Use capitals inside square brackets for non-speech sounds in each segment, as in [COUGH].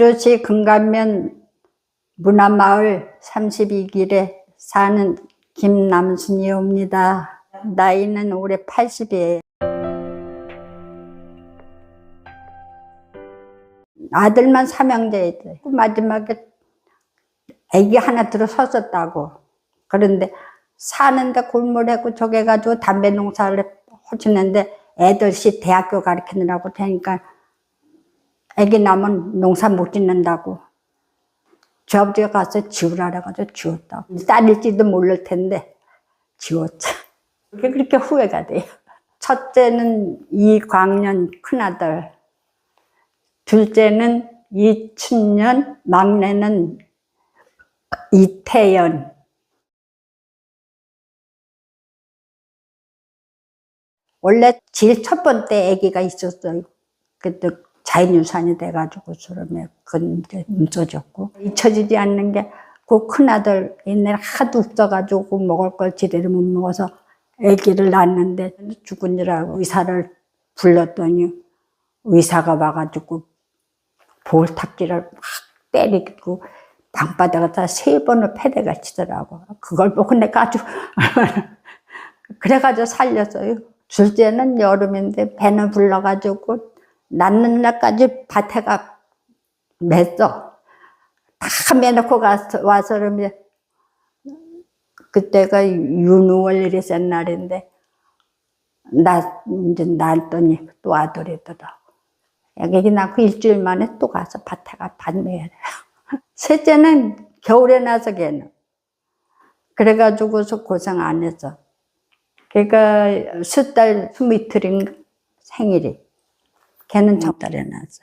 충주시 금감면 문화마을 32길에 사는 김남순이옵니다. 나이는 올해 80이에요. 아들만 삼형제였어요. 마지막에 애기 하나 들어섰었다고. 그런데 사는데 골몰했고 저게 가지고 담배 농사를 해주는데 애들씩 대학교 가르치느라고 되니까 애기 나면 농사 못 짓는다고. 저 아버지가 가서 지우라 그래가지고 지웠다고. 딸일지도 모를 텐데 지웠죠. 그게 그렇게 후회가 돼요. 첫째는 이광년 큰아들, 둘째는 이춘년, 막내는 이태연. 원래 제일 첫 번째 아기가 있었어요. 그때 자연유산이 돼가지고 그건 이제 없어졌고 잊혀지지 않는 게 그 큰아들 옛날에 하도 없어가지고 먹을 걸 제대로 못 먹어서 아기를 낳았는데 죽은 줄 알고 의사를 불렀더니 의사가 와가지고 볼탁기를 막 때리고 방바닥에다 세 번을 패대가 치더라고. 그걸 보고 내가 아주 [LAUGHS] 그래가지고 살렸어요. 둘째는 여름인데 배는 불러가지고 낳는 날까지 밭에가 맸어. 다 매놓고 가서 와서 그러면 그때가 윤우월 이랬었 날인데 나 이제 낳았더니 또 아들이더라고. 애기 낳고 일주일 만에 또 가서 밭에 가 밭매야 돼. 셋째는 겨울에 나서 걔는. 그래가지고서 고생 안 했어. 걔가 숫달 스미틀인 생일이. 걔는 적달에 났어.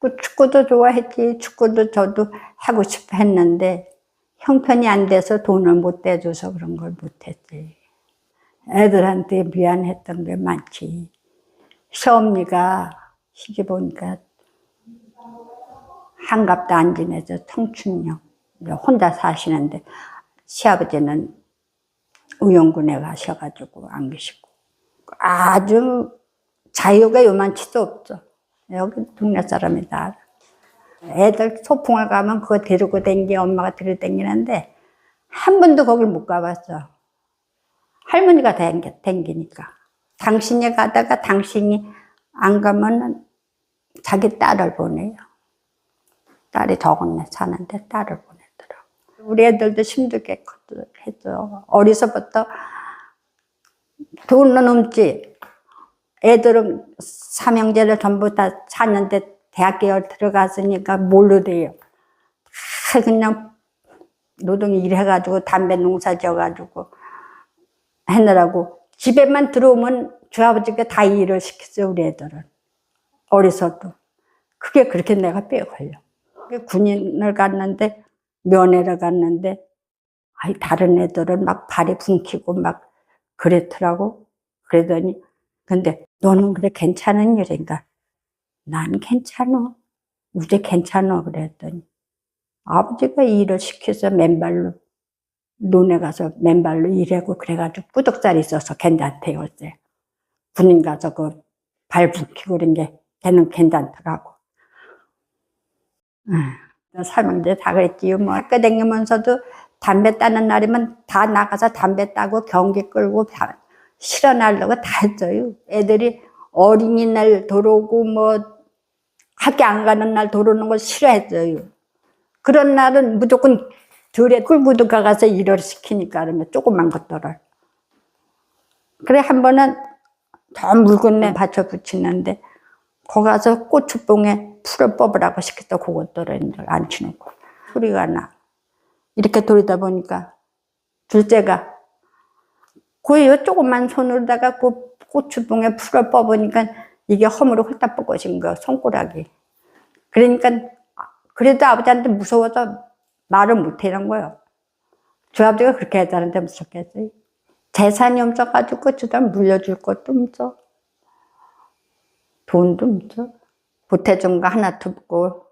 그 축구도 좋아했지. 축구도 저도 하고 싶어 했는데 형편이 안 돼서 돈을 못 대줘서 그런 걸 못했지. 애들한테 미안했던 게 많지. 시어머니가 시집 오니까 한갑도 안 지내서 청춘령 혼자 사시는데 시아버지는 의용군에 가셔가지고 안 계시고 아주 자유가 요만치도 없죠. 여기 동네 사람이 다 알아. 애들 소풍을 가면 그거 데리고 댕기 엄마가 데리고 댕기는데 한 번도 거길 못 가봤어. 할머니가 댕겨, 댕기니까. 당신이 가다가 당신이 안 가면은 자기 딸을 보내요. 딸이 적었네 사는데 딸을 보내더라고. 우리 애들도 힘들게 했죠. 어려서부터 돈은 없지. 애들은 삼형제를 전부 다 사는데 대학교 들어갔으니까 뭘로 돼요. 다 그냥 노동 일해가지고 담배 농사 지어가지고 하느라고 집에만 들어오면 주 아버지가 다 일을 시켰어요 우리 애들은 어려서도 그게 그렇게 내가 뼈에 걸려 군인을 갔는데 면회를 갔는데 아이 다른 애들은 막 발이 붕키고 막 그랬더라고. 그러더니 근데 너는 그래 괜찮은 일인가 난 괜찮어 우제 괜찮어 그랬더니 아버지가 일을 시켜서 맨발로 논에 가서 맨발로 일하고 그래가지고 꾸덕살이 있어서 괜찮대요 어제 군인 가서 그발 붓히고 그런 게 걔는 괜찮더라고. 음, 살면서 다 그랬지요. 뭐 학교 다니면서도 담배 따는 날이면 다 나가서 담배 따고 경기 끌고 다 실어나려고 다 했어요. 애들이 어린이날 돌아오고 뭐 학교 안 가는 날 돌아오는 걸 싫어했어요. 그런 날은 무조건 들에 끌고도 가서 일을 시키니까 그러면 조그만 것들을. 그래 한 번은 저 물건에 받쳐 붙이는데 거기 가서 고추뽕에 풀을 뽑으라고 시켰다 이제 안 치놓고 소리가 나. 이렇게 돌리다 보니까 둘째가 그 조그만 손으로다가 그 고추뽕에 풀을 뽑으니까 이게 허물을 홀딱 뽑으신 거 손가락이. 그러니까 그래도 아버지한테 무서워서 말을 못하는 거예요. 주 아버지가 그렇게 했다는데 무섭겠어요. 재산이 없어가지고 주다 물려줄 것도 없어. 돈도 없어. 보태준 거 하나도 없고.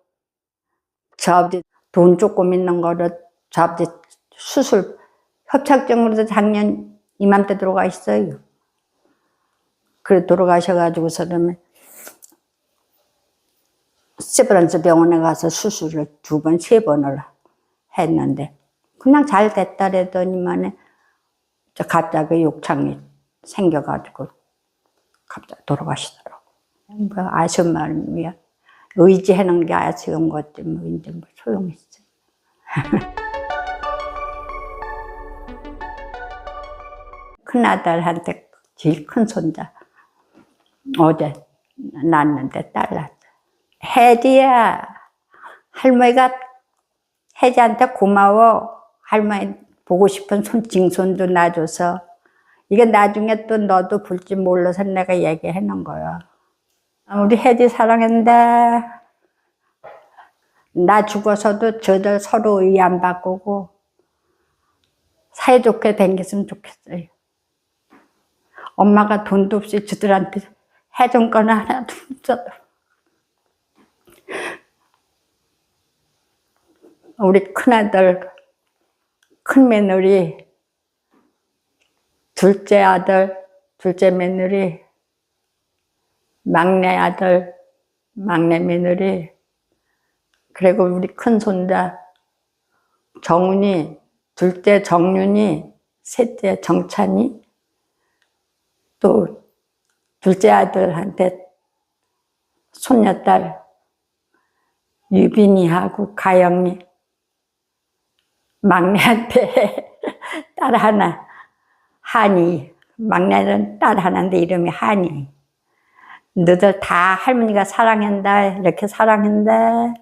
저 아버지 돈 조금 있는 거를 저 아버지 수술, 협착증으로도 작년 이맘때 들어가 있어요. 그래 돌아가셔가지고서 그러면 세브란스 병원에 가서 수술을 두 번, 세 번을 했는데 그냥 잘 됐다 그러더니만 갑자기 욕창이 생겨가지고 갑자기 돌아가시더라고. 뭐 아쉬운 마음이야. 의지하는 게 아쉬운 거지 뭐 이제 뭐 소용있어. [LAUGHS] 큰아들한테 제일 큰 손자 어제 낳았는데 딸 낳았어. 혜지야 할머니가 혜지한테 고마워. 할머니 보고 싶은 손 징손도 놔줘서 이게 나중에 또 너도 볼지 몰라서 내가 얘기해 놓은 거야. 우리 혜지 사랑한다. 나 죽어서도 저들 서로 의 안 바꾸고 사이좋게 댕겼으면 좋겠어요. 엄마가 돈도 없이 저들한테 해준 건 하나도 없어. 우리 큰아들, 큰 며느리, 둘째 아들, 둘째 며느리, 막내 아들, 막내 며느리, 그리고 우리 큰 손자, 정훈이, 둘째 정윤이, 셋째 정찬이, 또 둘째 아들한테 손녀딸 유빈이하고 가영이 막내한테 [LAUGHS] 딸 하나 한이. 막내는 딸 하나인데 이름이 한이 너들 다 할머니가 사랑한다 이렇게 사랑한다